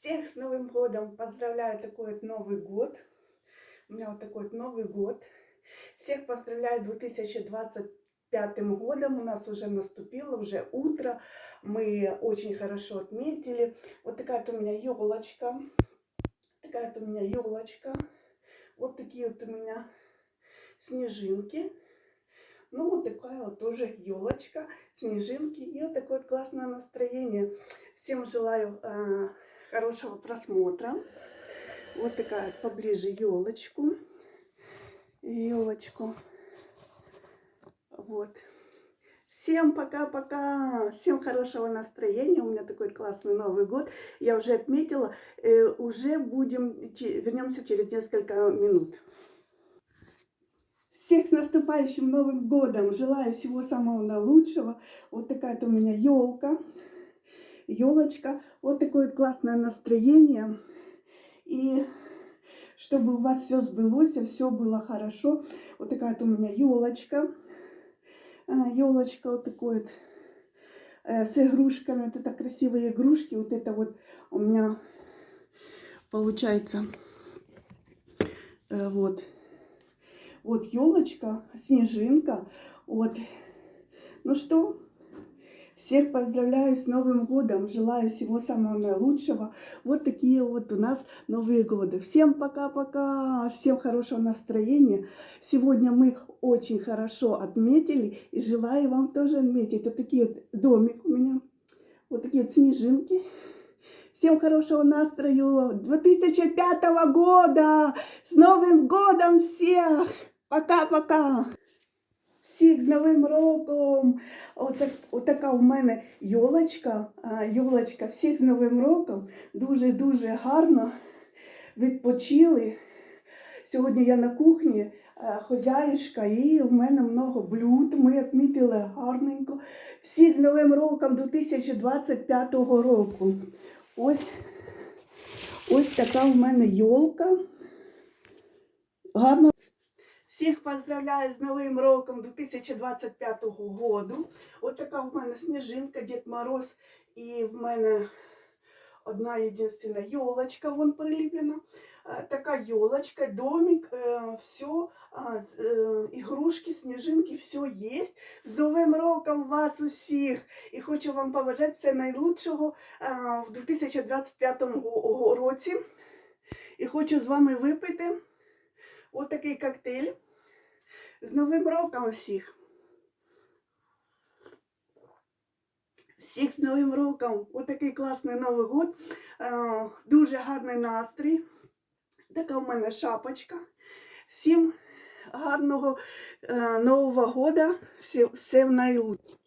Всех с Новым годом! Поздравляю такой вот Новый год. У меня вот такой вот Новый год. Всех поздравляю 2025 годом. У нас уже наступило, уже утро. Мы очень хорошо отметили. Вот такая вот у меня елочка. Такая вот у меня елочка. Вот такие вот у меня снежинки. Ну, вот такая вот тоже елочка, снежинки и вот такое вот классное настроение. Всем желаю э, хорошего просмотра. Вот такая поближе елочку. Елочку. Вот. Всем пока-пока. Всем хорошего настроения. У меня такой классный Новый год. Я уже отметила. Э, уже будем, вернемся через несколько минут. Всех с наступающим Новым годом! Желаю всего самого наилучшего. Вот такая вот у меня елка, елочка. Вот такое классное настроение. И чтобы у вас все сбылось, все было хорошо. Вот такая вот у меня елочка. Елочка вот такой вот э, с игрушками. Вот это красивые игрушки. Вот это вот у меня получается э, вот вот елочка, снежинка. Вот. Ну что, всех поздравляю с Новым годом. Желаю всего самого наилучшего. Вот такие вот у нас Новые годы. Всем пока-пока. Всем хорошего настроения. Сегодня мы очень хорошо отметили. И желаю вам тоже отметить. Вот такие вот домик у меня. Вот такие вот снежинки. Всем хорошего настрою 2005 года! С Новым годом всех! Пока-пока! Всіх з Новим роком! Оце, отака у мене йолочка. Йолочка, всіх з Новим роком. Дуже-дуже гарно відпочили. Сьогодні я на кухні хозяюшка, і в мене много блюд. Ми відмітили гарненько. Всіх з Новим роком 2025 року. Ось, ось така в мене йолка. Гарно. Всіх поздравляю з Новим роком 2025 року. От така в мене сніжинка, Дід Мороз, і в мене одна єдинственна йолочка, вон приліплена. Е, Така йолочка, домик, все, ігрушки, сніжинки, все є. З Новим роком вас усіх! І хочу вам побажати все найлучшого е, в 2025 році. І хочу з вами випити отакий коктейль. З Новим роком всіх! Всіх з Новим роком! Отакий класний Новий год. Е, Дуже гарний настрій. Така в мене шапочка. Всім гарного е, Нового года. Все, все в найлучше.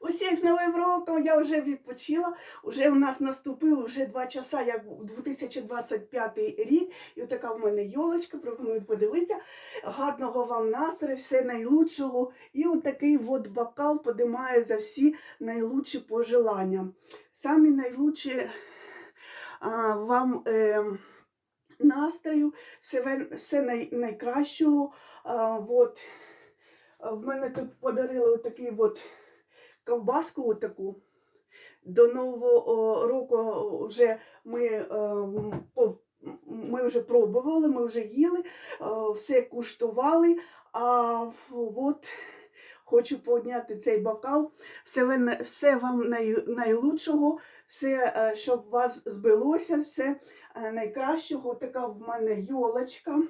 Усіх з Новим роком я вже відпочила. Уже у нас наступив вже два часа, як 2025 рік. І отака в мене йолочка, пропоную подивитися. Гарного вам настрою, все найлучшого. І отакий от бокал подимає за всі найлучші пожелання. Самі найлучші а, вам. Е, Настрою, все, все най, найкращого. А, вот. А, В мене тут подарили отакий от ковбаску отаку. До Нового року вже ми, е, ми вже пробували, ми вже їли, е, все куштували. А от хочу підняти цей бокал. Все, все вам най, найлучшого, все, е, щоб вас збилося, все найкращого. Така в мене йолочка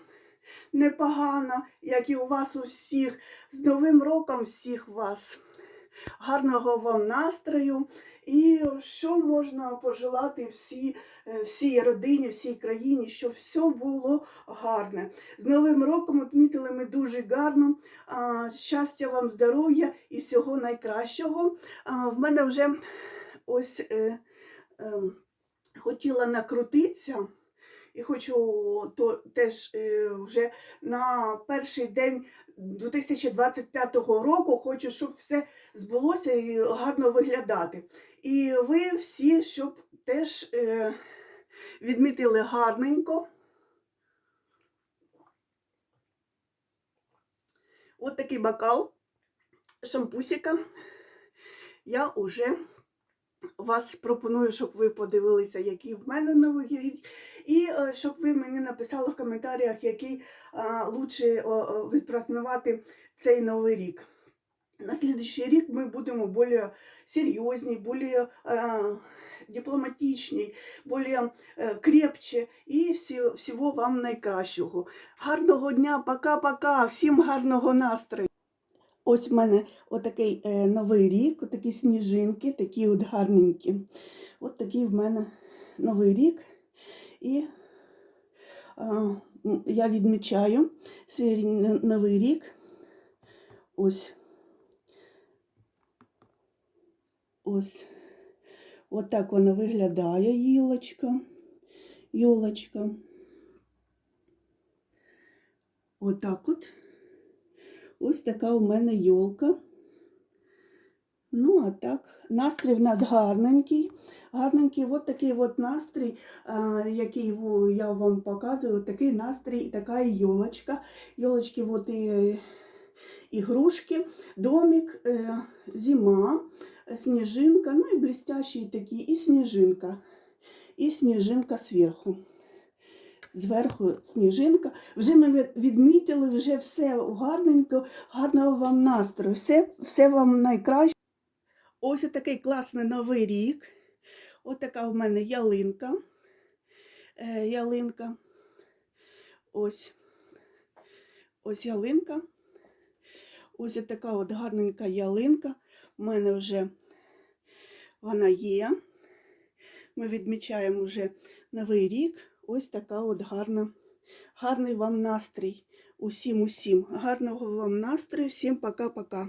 непогана, як і у вас у всіх. З Новим роком всіх вас. Гарного вам настрою. І що можна пожелати всій, е, всій родині, всій країні, щоб все було гарне. З Новим роком відмітили ми дуже гарно. Щастя вам, здоров'я і всього найкращого. В мене вже ось е, е, хотіла накрутитися. І хочу то теж е, вже на перший день 2025 року хочу, щоб все збулося і гарно виглядати. І ви всі, щоб теж е, відмітили гарненько. От такий бокал шампусика я уже вас пропоную, щоб ви подивилися, який в мене новий рік, і е, щоб ви мені написали в коментарях, який лучше відпразнувати цей новий рік. На следующий рік ми будемо більш серйозні, більш е, дипломатичні, більш е, крепче і всі, всього вам найкращого. Гарного дня, пока-пока, всім гарного настрою. Ось в мене отакий е, новий рік, отакі сніжинки, такі от гарненькі. От такий в мене новий рік. І е, я відмічаю свій новий рік. Ось. Ось. От так вона виглядає, гілочка. Йолочка. Отак от. Ось така у мене йолка. Ну, а так, настрій в нас гарненький. Гарненький, от такий от настрій, який я вам показую, такий настрій, така і йолочка. Йолочки, от і ігрушки, домик, е, зима, сніжинка, ну і блестящий такий, і сніжинка, і сніжинка зверху. Зверху сніжинка. Вже ми відмітили, вже все гарненько, гарного вам настрою. Все, все вам найкраще. Ось такий класний новий рік. Ось така в мене ялинка. Е, ялинка. Ось. Ось ялинка. Ось така от гарненька ялинка. У мене вже вона є. Ми відмічаємо вже новий рік. Ось така от гарна, гарний вам настрій. Усім, усім. Гарного вам настрою. Всім пока-пока.